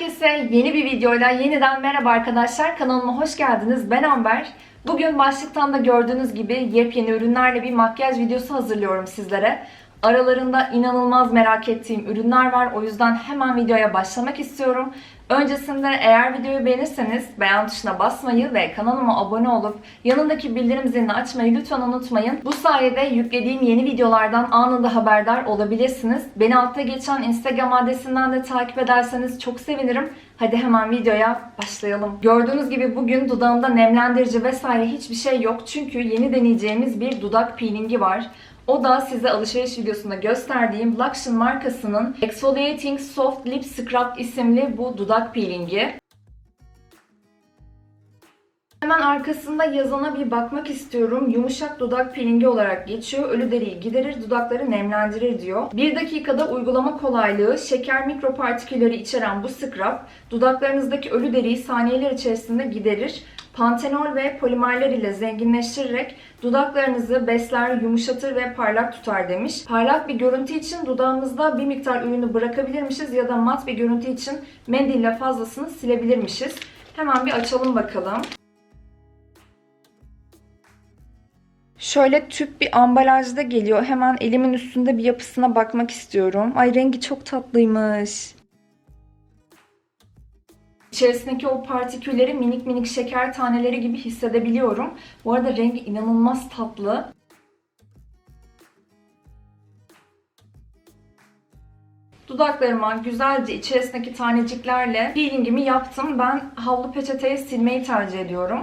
Herkese yeni bir videoyla yeniden merhaba arkadaşlar. Kanalıma hoş geldiniz. Ben Amber. Bugün başlıktan da gördüğünüz gibi yepyeni ürünlerle bir makyaj videosu hazırlıyorum sizlere. Aralarında inanılmaz merak ettiğim ürünler var. O yüzden hemen videoya başlamak istiyorum. Öncesinde eğer videoyu beğenirseniz beğen tuşuna basmayı ve kanalıma abone olup yanındaki bildirim zilini açmayı lütfen unutmayın. Bu sayede yüklediğim yeni videolardan anında haberdar olabilirsiniz. Beni altta geçen Instagram adresinden de takip ederseniz çok sevinirim. Hadi hemen videoya başlayalım. Gördüğünüz gibi bugün dudağımda nemlendirici vesaire hiçbir şey yok. Çünkü yeni deneyeceğimiz bir dudak peelingi var. O da size alışveriş videosunda gösterdiğim Luxion markasının Exfoliating Soft Lip Scrub isimli bu dudak peelingi. Hemen arkasında yazana bir bakmak istiyorum. Yumuşak dudak peelingi olarak geçiyor. Ölü deriyi giderir, dudakları nemlendirir diyor. 1 dakikada uygulama kolaylığı, şeker mikropartikülleri içeren bu scrub, dudaklarınızdaki ölü deriyi saniyeler içerisinde giderir. Pantenol ve polimerler ile zenginleştirerek dudaklarınızı besler, yumuşatır ve parlak tutar demiş. Parlak bir görüntü için dudağımızda bir miktar ürünü bırakabilirmişiz ya da mat bir görüntü için mendille fazlasını silebilirmişiz. Hemen bir açalım bakalım. Şöyle tüp bir ambalajda geliyor. Hemen elimin üstünde bir yapısına bakmak istiyorum. Ay rengi çok tatlıymış. İçerisindeki o partikülleri minik minik şeker taneleri gibi hissedebiliyorum. Bu arada rengi inanılmaz tatlı. Dudaklarıma güzelce içerisindeki taneciklerle peelingimi yaptım. Ben havlu peçeteye silmeyi tercih ediyorum.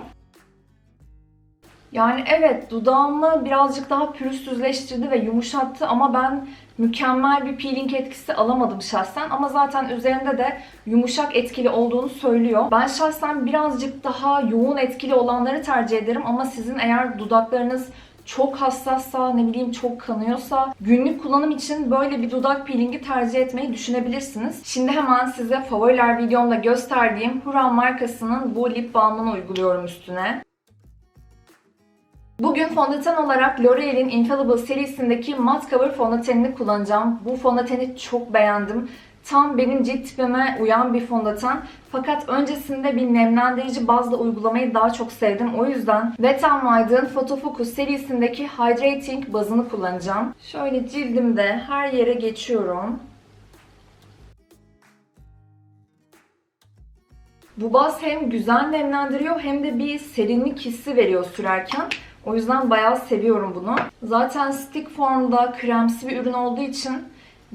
Yani evet dudağımı birazcık daha pürüzsüzleştirdi ve yumuşattı ama ben mükemmel bir peeling etkisi alamadım şahsen. Ama zaten üzerinde de yumuşak etkili olduğunu söylüyor. Ben şahsen birazcık daha yoğun etkili olanları tercih ederim ama sizin eğer dudaklarınız çok hassassa, ne bileyim çok kanıyorsa günlük kullanım için böyle bir dudak peelingi tercih etmeyi düşünebilirsiniz. Şimdi hemen size favoriler videomda gösterdiğim Huran markasının bu lip balmını uyguluyorum üstüne. Bugün fondöten olarak L'Oreal'in Infallible serisindeki Matte Cover fondötenini kullanacağım. Bu fondöteni çok beğendim. Tam benim cilt tipime uyan bir fondöten. Fakat öncesinde bir nemlendirici bazla uygulamayı daha çok sevdim. O yüzden Wet n Wild'ın Photo Focus serisindeki Hydrating bazını kullanacağım. Şöyle cildimde her yere geçiyorum. Bu baz hem güzel nemlendiriyor hem de bir serinlik hissi veriyor sürerken. O yüzden bayağı seviyorum bunu. Zaten stick formda kremsi bir ürün olduğu için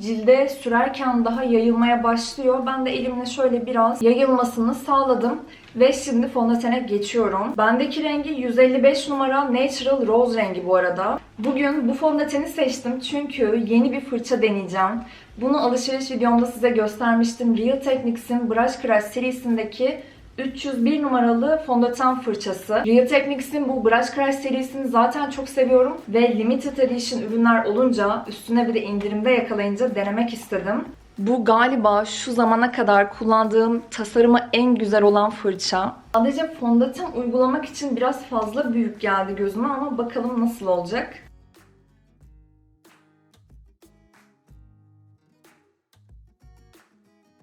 cilde sürerken daha yayılmaya başlıyor. Ben de elimle şöyle biraz yayılmasını sağladım. Ve şimdi fondötene geçiyorum. Bendeki rengi 155 numara Natural Rose rengi bu arada. Bugün bu fondöteni seçtim çünkü yeni bir fırça deneyeceğim. Bunu alışveriş videomda size göstermiştim. Real Techniques'in Brush Crush serisindeki 301 numaralı fondöten fırçası. Real Techniques'in bu Brush Crush serisini zaten çok seviyorum ve limited edition ürünler olunca üstüne bir de indirimde yakalayınca denemek istedim. Bu galiba şu zamana kadar kullandığım tasarımı en güzel olan fırça. Sadece fondöten uygulamak için biraz fazla büyük geldi gözüme ama bakalım nasıl olacak.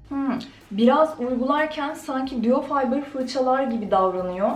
Hmm, Biraz uygularken sanki Biofiber fırçalar gibi davranıyor.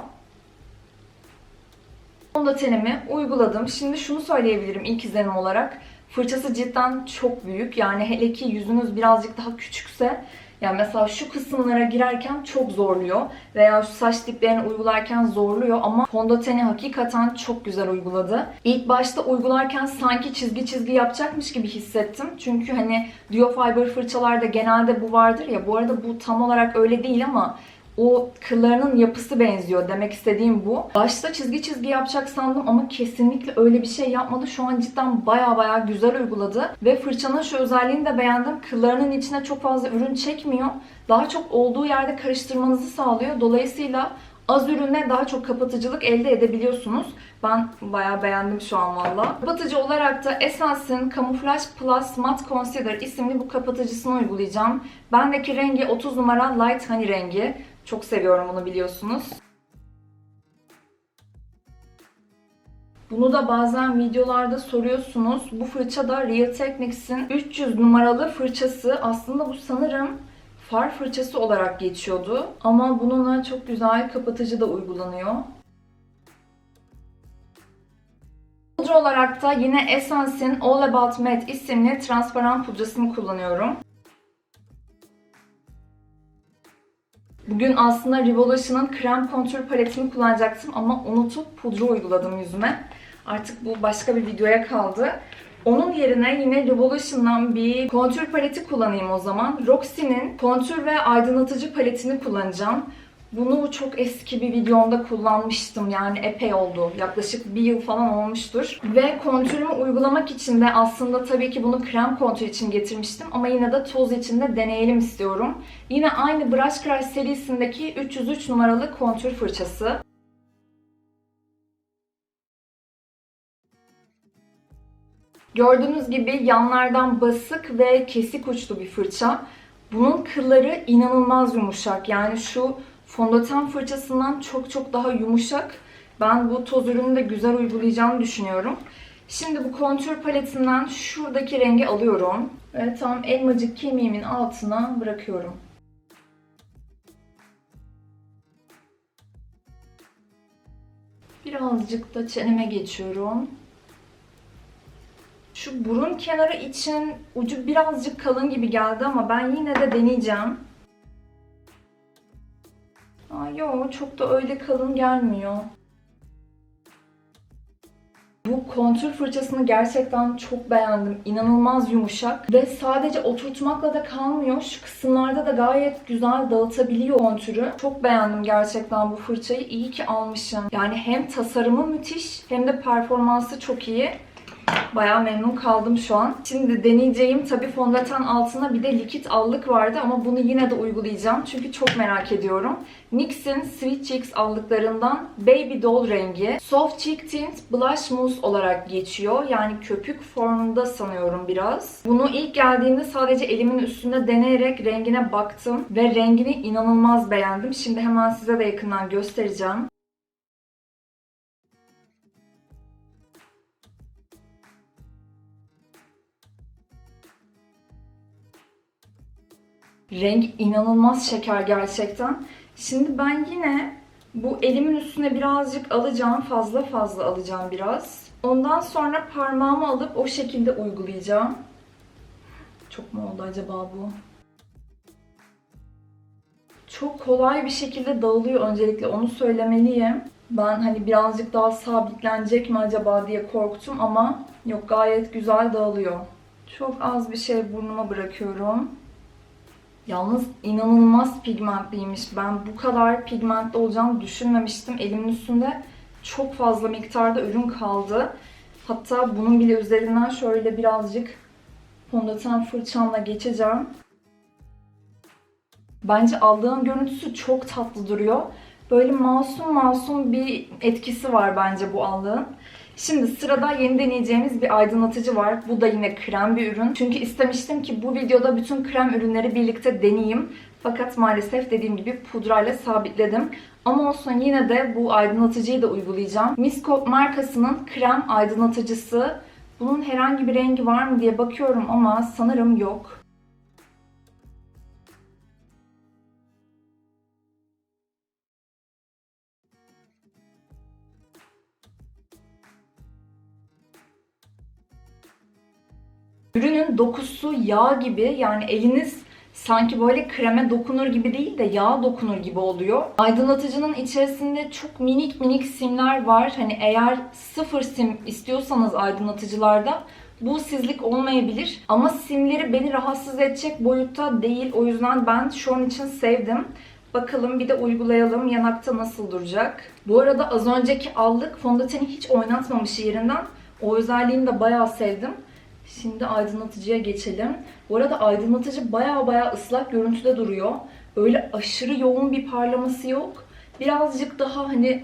Fondötenimi uyguladım. Şimdi şunu söyleyebilirim ilk izlenim olarak. Fırçası cidden çok büyük. Yani hele ki yüzünüz birazcık daha küçükse yani mesela şu kısımlara girerken çok zorluyor veya şu saç diplerini uygularken zorluyor ama fondöteni hakikaten çok güzel uyguladı. İlk başta uygularken sanki çizgi çizgi yapacakmış gibi hissettim. Çünkü hani Biofiber fırçalarda genelde bu vardır ya. Bu arada bu tam olarak öyle değil ama o kıllarının yapısı benziyor. Demek istediğim bu. Başta çizgi çizgi yapacak sandım ama kesinlikle öyle bir şey yapmadı. Şu an cidden baya baya güzel uyguladı. Ve fırçanın şu özelliğini de beğendim. Kıllarının içine çok fazla ürün çekmiyor. Daha çok olduğu yerde karıştırmanızı sağlıyor. Dolayısıyla az ürünle daha çok kapatıcılık elde edebiliyorsunuz. Ben bayağı beğendim şu an valla. Kapatıcı olarak da Essence'in Camouflage Plus Matte Concealer isimli bu kapatıcısını uygulayacağım. Bendeki rengi 30 numara Light Honey rengi. Çok seviyorum bunu biliyorsunuz. Bunu da bazen videolarda soruyorsunuz. Bu fırça da Real Techniques'in 300 numaralı fırçası. Aslında bu sanırım far fırçası olarak geçiyordu. Ama bununla çok güzel kapatıcı da uygulanıyor. Pudra olarak da yine Essence'in All About Matte isimli transparan pudrasını kullanıyorum. Bugün aslında Revolution'ın krem kontür paletini kullanacaktım ama unutup pudra uyguladım yüzüme. Artık bu başka bir videoya kaldı. Onun yerine yine Revolution'dan bir kontür paleti kullanayım o zaman. Roxy'nin kontür ve aydınlatıcı paletini kullanacağım. Bunu çok eski bir videomda kullanmıştım yani epey oldu. Yaklaşık bir yıl falan olmuştur. Ve kontürümü uygulamak için de aslında tabii ki bunu krem kontür için getirmiştim. Ama yine de toz için de deneyelim istiyorum. Yine aynı Brush Crush serisindeki 303 numaralı kontür fırçası. Gördüğünüz gibi yanlardan basık ve kesik uçlu bir fırça. Bunun kılları inanılmaz yumuşak. Yani şu fondöten fırçasından çok çok daha yumuşak. Ben bu toz ürünü de güzel uygulayacağımı düşünüyorum. Şimdi bu kontür paletinden şuradaki rengi alıyorum. Ve tam elmacık kemiğimin altına bırakıyorum. Birazcık da çeneme geçiyorum. Şu burun kenarı için ucu birazcık kalın gibi geldi ama ben yine de deneyeceğim. Aa, yo çok da öyle kalın gelmiyor. Bu kontür fırçasını gerçekten çok beğendim. İnanılmaz yumuşak ve sadece oturtmakla da kalmıyor. Şu kısımlarda da gayet güzel dağıtabiliyor kontürü. Çok beğendim gerçekten bu fırçayı. İyi ki almışım. Yani hem tasarımı müthiş hem de performansı çok iyi. Bayağı memnun kaldım şu an. Şimdi deneyeceğim tabii fondöten altına bir de likit allık vardı ama bunu yine de uygulayacağım. Çünkü çok merak ediyorum. NYX'in Sweet Cheeks aldıklarından Baby Doll rengi. Soft Cheek Tint Blush Mousse olarak geçiyor. Yani köpük formunda sanıyorum biraz. Bunu ilk geldiğinde sadece elimin üstünde deneyerek rengine baktım ve rengini inanılmaz beğendim. Şimdi hemen size de yakından göstereceğim. Renk inanılmaz şeker gerçekten. Şimdi ben yine bu elimin üstüne birazcık alacağım. Fazla fazla alacağım biraz. Ondan sonra parmağımı alıp o şekilde uygulayacağım. Çok mu oldu acaba bu? Çok kolay bir şekilde dağılıyor öncelikle onu söylemeliyim. Ben hani birazcık daha sabitlenecek mi acaba diye korktum ama yok gayet güzel dağılıyor. Çok az bir şey burnuma bırakıyorum. Yalnız inanılmaz pigmentliymiş. Ben bu kadar pigmentli olacağını düşünmemiştim. Elimin üstünde çok fazla miktarda ürün kaldı. Hatta bunun bile üzerinden şöyle birazcık fondöten fırçamla geçeceğim. Bence aldığım görüntüsü çok tatlı duruyor. Böyle masum masum bir etkisi var bence bu allığın. Şimdi sırada yeni deneyeceğimiz bir aydınlatıcı var. Bu da yine krem bir ürün. Çünkü istemiştim ki bu videoda bütün krem ürünleri birlikte deneyeyim. Fakat maalesef dediğim gibi pudrayla sabitledim. Ama olsun yine de bu aydınlatıcıyı da uygulayacağım. Miskop markasının krem aydınlatıcısı. Bunun herhangi bir rengi var mı diye bakıyorum ama sanırım yok. Ürünün dokusu yağ gibi yani eliniz sanki böyle kreme dokunur gibi değil de yağ dokunur gibi oluyor. Aydınlatıcının içerisinde çok minik minik simler var. Hani eğer sıfır sim istiyorsanız aydınlatıcılarda bu sizlik olmayabilir. Ama simleri beni rahatsız edecek boyutta değil. O yüzden ben şu an için sevdim. Bakalım bir de uygulayalım yanakta nasıl duracak. Bu arada az önceki allık fondöteni hiç oynatmamış yerinden. O özelliğini de bayağı sevdim. Şimdi aydınlatıcıya geçelim. Bu arada aydınlatıcı baya baya ıslak görüntüde duruyor. Öyle aşırı yoğun bir parlaması yok. Birazcık daha hani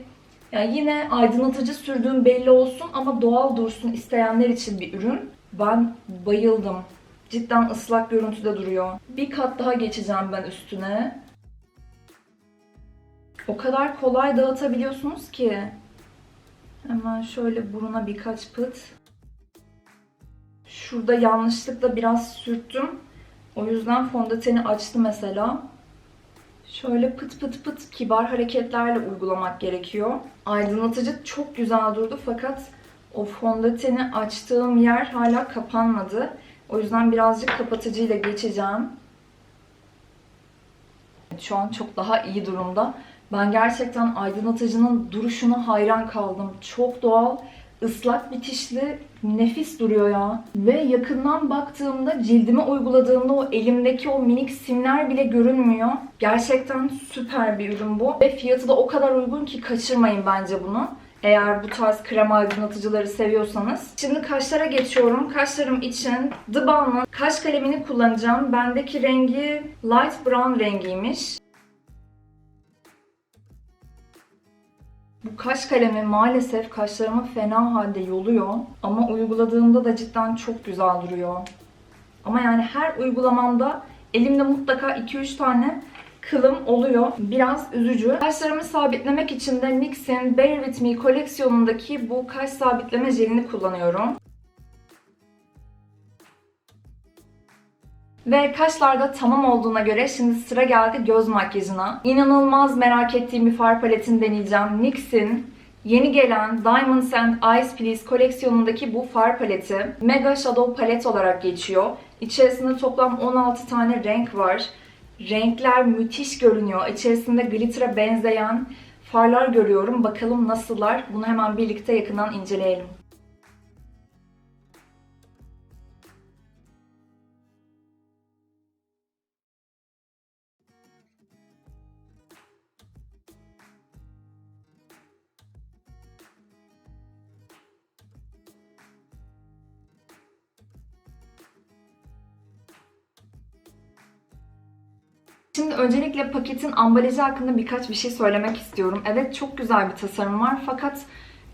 yani yine aydınlatıcı sürdüğüm belli olsun ama doğal dursun isteyenler için bir ürün. Ben bayıldım. Cidden ıslak görüntüde duruyor. Bir kat daha geçeceğim ben üstüne. O kadar kolay dağıtabiliyorsunuz ki. Hemen şöyle buruna birkaç pıt. Şurada yanlışlıkla biraz sürttüm. O yüzden fondöteni açtı mesela. Şöyle pıt pıt pıt kibar hareketlerle uygulamak gerekiyor. Aydınlatıcı çok güzel durdu fakat o fondöteni açtığım yer hala kapanmadı. O yüzden birazcık kapatıcıyla geçeceğim. Şu an çok daha iyi durumda. Ben gerçekten aydınlatıcının duruşuna hayran kaldım. Çok doğal, ıslak bitişli, nefis duruyor ya. Ve yakından baktığımda, cildime uyguladığımda o elimdeki o minik simler bile görünmüyor. Gerçekten süper bir ürün bu. Ve fiyatı da o kadar uygun ki kaçırmayın bence bunu. Eğer bu tarz krem aydınlatıcıları seviyorsanız. Şimdi kaşlara geçiyorum. Kaşlarım için The Balm'ın kaş kalemini kullanacağım. Bendeki rengi light brown rengiymiş. Bu kaş kalemi maalesef kaşlarımı fena halde yoluyor. Ama uyguladığımda da cidden çok güzel duruyor. Ama yani her uygulamamda elimde mutlaka 2-3 tane kılım oluyor. Biraz üzücü. Kaşlarımı sabitlemek için de NYX'in Bear With Me koleksiyonundaki bu kaş sabitleme jelini kullanıyorum. Ve kaşlarda tamam olduğuna göre şimdi sıra geldi göz makyajına. İnanılmaz merak ettiğim bir far paletini deneyeceğim. NYX'in yeni gelen Diamonds and Eyes Please koleksiyonundaki bu far paleti Mega Shadow Palet olarak geçiyor. İçerisinde toplam 16 tane renk var. Renkler müthiş görünüyor. İçerisinde glitter'a benzeyen farlar görüyorum. Bakalım nasıllar? Bunu hemen birlikte yakından inceleyelim. Şimdi öncelikle paketin ambalajı hakkında birkaç bir şey söylemek istiyorum. Evet çok güzel bir tasarım var fakat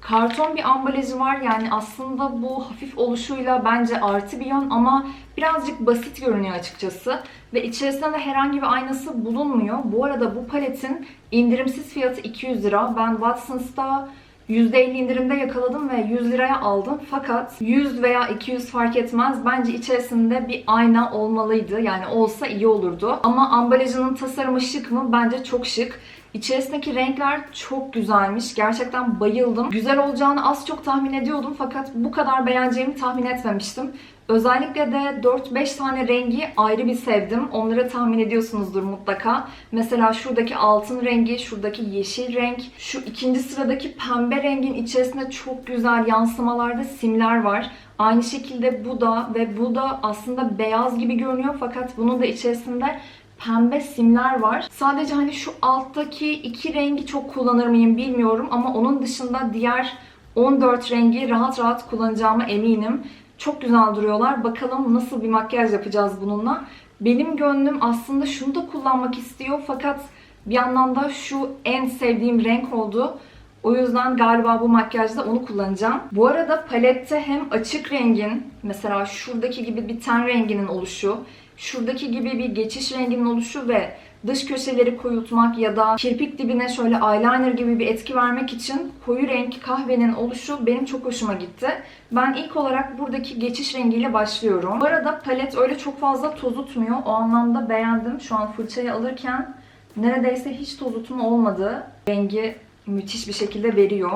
karton bir ambalajı var. Yani aslında bu hafif oluşuyla bence artı bir yön ama birazcık basit görünüyor açıkçası. Ve içerisinde de herhangi bir aynası bulunmuyor. Bu arada bu paletin indirimsiz fiyatı 200 lira. Ben Watsons'ta %50 indirimde yakaladım ve 100 liraya aldım. Fakat 100 veya 200 fark etmez. Bence içerisinde bir ayna olmalıydı. Yani olsa iyi olurdu. Ama ambalajının tasarımı şık mı? Bence çok şık. İçerisindeki renkler çok güzelmiş. Gerçekten bayıldım. Güzel olacağını az çok tahmin ediyordum fakat bu kadar beğeneceğimi tahmin etmemiştim. Özellikle de 4-5 tane rengi ayrı bir sevdim. Onları tahmin ediyorsunuzdur mutlaka. Mesela şuradaki altın rengi, şuradaki yeşil renk, şu ikinci sıradaki pembe rengin içerisinde çok güzel yansımalarda simler var. Aynı şekilde bu da ve bu da aslında beyaz gibi görünüyor fakat bunun da içerisinde pembe simler var. Sadece hani şu alttaki iki rengi çok kullanır mıyım bilmiyorum ama onun dışında diğer 14 rengi rahat rahat kullanacağıma eminim. Çok güzel duruyorlar. Bakalım nasıl bir makyaj yapacağız bununla. Benim gönlüm aslında şunu da kullanmak istiyor fakat bir yandan da şu en sevdiğim renk oldu. O yüzden galiba bu makyajda onu kullanacağım. Bu arada palette hem açık rengin, mesela şuradaki gibi bir ten renginin oluşu, şuradaki gibi bir geçiş renginin oluşu ve dış köşeleri koyultmak ya da kirpik dibine şöyle eyeliner gibi bir etki vermek için koyu renk kahvenin oluşu benim çok hoşuma gitti. Ben ilk olarak buradaki geçiş rengiyle başlıyorum. Bu arada palet öyle çok fazla tozutmuyor. O anlamda beğendim. Şu an fırçayı alırken neredeyse hiç tozutma olmadı. Rengi müthiş bir şekilde veriyor.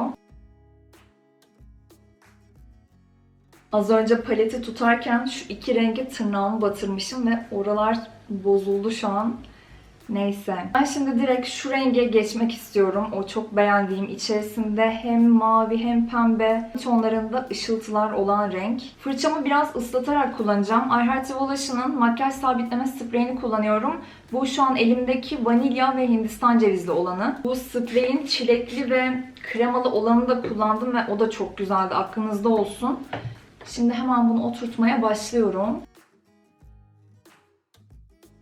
Az önce paleti tutarken şu iki rengi tırnağımı batırmışım ve oralar bozuldu şu an. Neyse. Ben şimdi direkt şu renge geçmek istiyorum. O çok beğendiğim içerisinde hem mavi hem pembe tonlarında ışıltılar olan renk. Fırçamı biraz ıslatarak kullanacağım. I Heart Evolution'ın makyaj sabitleme spreyini kullanıyorum. Bu şu an elimdeki vanilya ve hindistan cevizli olanı. Bu spreyin çilekli ve kremalı olanı da kullandım ve o da çok güzeldi. Aklınızda olsun. Şimdi hemen bunu oturtmaya başlıyorum.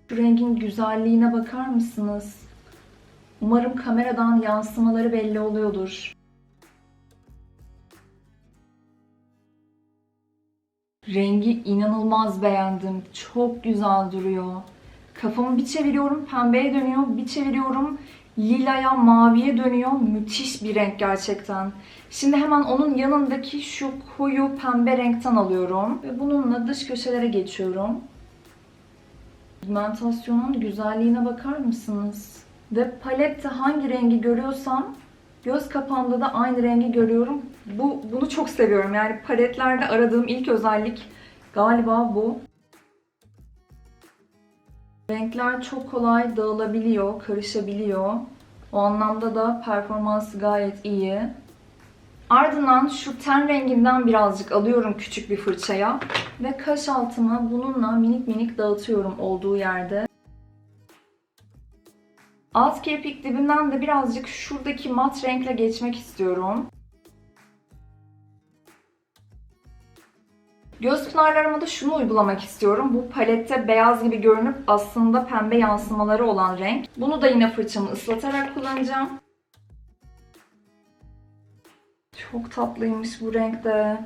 Şu rengin güzelliğine bakar mısınız? Umarım kameradan yansımaları belli oluyordur. Rengi inanılmaz beğendim. Çok güzel duruyor. Kafamı bir çeviriyorum pembeye dönüyor, bir çeviriyorum lilaya, maviye dönüyor. Müthiş bir renk gerçekten. Şimdi hemen onun yanındaki şu koyu pembe renkten alıyorum. Ve bununla dış köşelere geçiyorum. Pigmentasyonun güzelliğine bakar mısınız? Ve palette hangi rengi görüyorsam göz kapağımda da aynı rengi görüyorum. Bu bunu çok seviyorum. Yani paletlerde aradığım ilk özellik galiba bu. Renkler çok kolay dağılabiliyor, karışabiliyor. O anlamda da performansı gayet iyi. Ardından şu ten renginden birazcık alıyorum küçük bir fırçaya ve kaş altımı bununla minik minik dağıtıyorum olduğu yerde. Alt kirpik dibinden de birazcık şuradaki mat renkle geçmek istiyorum. Göz pınarlarıma da şunu uygulamak istiyorum. Bu palette beyaz gibi görünüp aslında pembe yansımaları olan renk. Bunu da yine fırçamı ıslatarak kullanacağım. Çok tatlıymış bu renkte.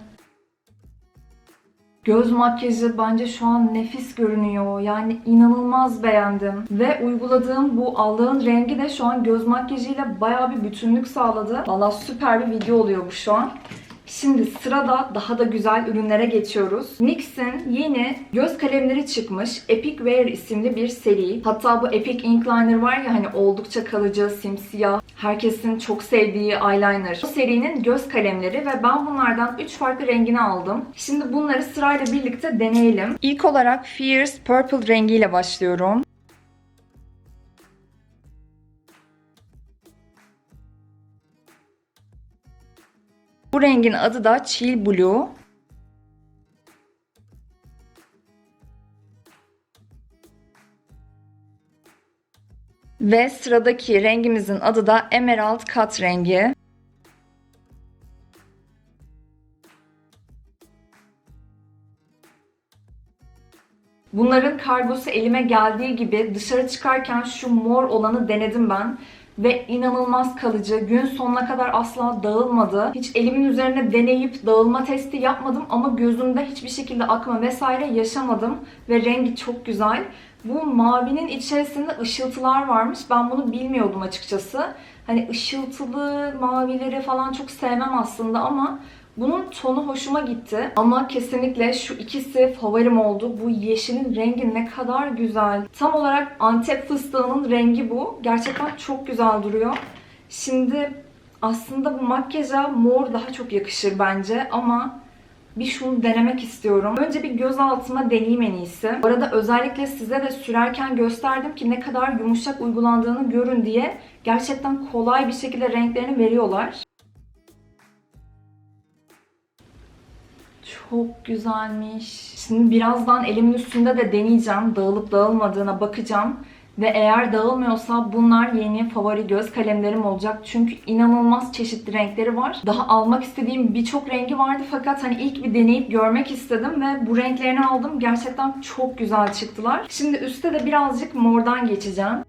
Göz makyajı bence şu an nefis görünüyor. Yani inanılmaz beğendim. Ve uyguladığım bu aldığın rengi de şu an göz makyajıyla bayağı bir bütünlük sağladı. Valla süper bir video oluyor bu şu an. Şimdi sırada daha da güzel ürünlere geçiyoruz. NYX'in yeni göz kalemleri çıkmış. Epic Wear isimli bir seri. Hatta bu Epic Ink Liner var ya hani oldukça kalıcı, simsiyah. Herkesin çok sevdiği eyeliner. Bu serinin göz kalemleri ve ben bunlardan 3 farklı rengini aldım. Şimdi bunları sırayla birlikte deneyelim. İlk olarak Fierce Purple rengiyle başlıyorum. Bu rengin adı da Chill Blue. Ve sıradaki rengimizin adı da Emerald Cut rengi. Bunların kargosu elime geldiği gibi dışarı çıkarken şu mor olanı denedim ben ve inanılmaz kalıcı. Gün sonuna kadar asla dağılmadı. Hiç elimin üzerine deneyip dağılma testi yapmadım ama gözümde hiçbir şekilde akma vesaire yaşamadım ve rengi çok güzel. Bu mavinin içerisinde ışıltılar varmış. Ben bunu bilmiyordum açıkçası. Hani ışıltılı mavileri falan çok sevmem aslında ama bunun tonu hoşuma gitti. Ama kesinlikle şu ikisi favorim oldu. Bu yeşilin rengi ne kadar güzel. Tam olarak Antep fıstığının rengi bu. Gerçekten çok güzel duruyor. Şimdi aslında bu makyaja mor daha çok yakışır bence ama bir şunu denemek istiyorum. Önce bir göz altıma deneyeyim en iyisi. Bu arada özellikle size de sürerken gösterdim ki ne kadar yumuşak uygulandığını görün diye. Gerçekten kolay bir şekilde renklerini veriyorlar. Çok güzelmiş. Şimdi birazdan elimin üstünde de deneyeceğim. Dağılıp dağılmadığına bakacağım. Ve eğer dağılmıyorsa bunlar yeni favori göz kalemlerim olacak. Çünkü inanılmaz çeşitli renkleri var. Daha almak istediğim birçok rengi vardı fakat hani ilk bir deneyip görmek istedim ve bu renklerini aldım. Gerçekten çok güzel çıktılar. Şimdi üstte de birazcık mordan geçeceğim.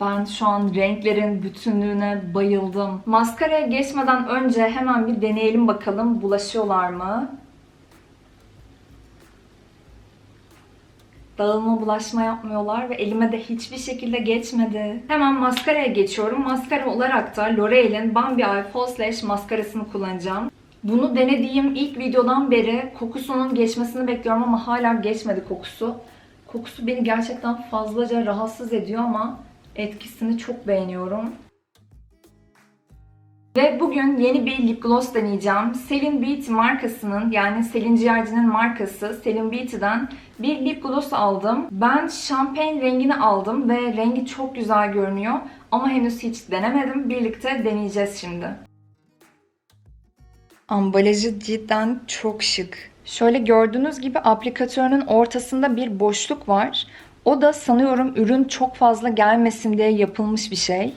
Ben şu an renklerin bütünlüğüne bayıldım. Maskaraya geçmeden önce hemen bir deneyelim bakalım bulaşıyorlar mı? Dağılma bulaşma yapmıyorlar ve elime de hiçbir şekilde geçmedi. Hemen maskaraya geçiyorum. Maskara olarak da L'Oreal'in Bambi Eye False Lash maskarasını kullanacağım. Bunu denediğim ilk videodan beri kokusunun geçmesini bekliyorum ama hala geçmedi kokusu. Kokusu beni gerçekten fazlaca rahatsız ediyor ama etkisini çok beğeniyorum. Ve bugün yeni bir lip gloss deneyeceğim. Selin Beauty markasının yani Selin Ciğerci'nin markası Selin Beauty'den bir lip gloss aldım. Ben şampiyon rengini aldım ve rengi çok güzel görünüyor. Ama henüz hiç denemedim. Birlikte deneyeceğiz şimdi. Ambalajı cidden çok şık. Şöyle gördüğünüz gibi aplikatörünün ortasında bir boşluk var. O da sanıyorum ürün çok fazla gelmesin diye yapılmış bir şey.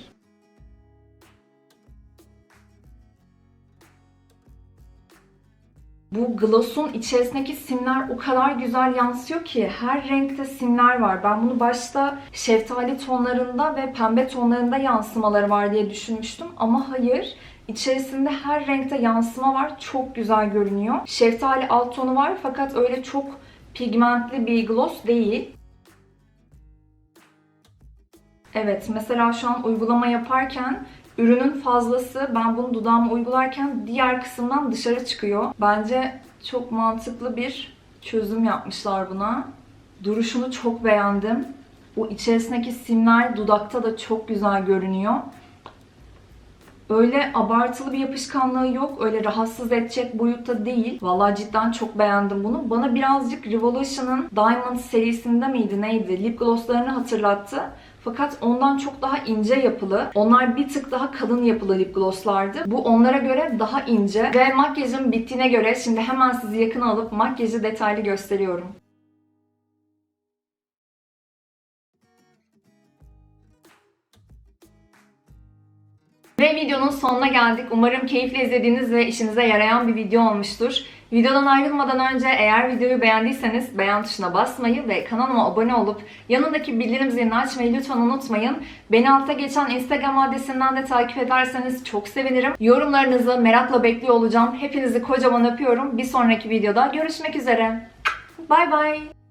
Bu gloss'un içerisindeki simler o kadar güzel yansıyor ki her renkte simler var. Ben bunu başta şeftali tonlarında ve pembe tonlarında yansımaları var diye düşünmüştüm ama hayır. İçerisinde her renkte yansıma var. Çok güzel görünüyor. Şeftali alt tonu var fakat öyle çok pigmentli bir gloss değil. Evet, mesela şu an uygulama yaparken ürünün fazlası ben bunu dudağıma uygularken diğer kısımdan dışarı çıkıyor. Bence Çok mantıklı bir çözüm yapmışlar buna. Duruşunu çok beğendim. Bu içerisindeki simler dudakta da çok güzel görünüyor. Öyle abartılı bir yapışkanlığı yok. Öyle rahatsız edecek boyutta değil. Vallahi cidden çok beğendim bunu. Bana birazcık Revolution'ın Diamond serisinde miydi neydi? Lip glosslarını hatırlattı. Fakat ondan çok daha ince yapılı. Onlar bir tık daha kalın yapılı lip glosslardı. Bu onlara göre daha ince. Ve makyajım bittiğine göre şimdi hemen sizi yakına alıp makyajı detaylı gösteriyorum. Ve videonun sonuna geldik. Umarım keyifle izlediğiniz ve işinize yarayan bir video olmuştur. Videodan ayrılmadan önce eğer videoyu beğendiyseniz beğen tuşuna basmayı ve kanalıma abone olup yanındaki bildirim zilini açmayı lütfen unutmayın. Beni altta geçen Instagram adresinden de takip ederseniz çok sevinirim. Yorumlarınızı merakla bekliyor olacağım. Hepinizi kocaman öpüyorum. Bir sonraki videoda görüşmek üzere. Bay bay.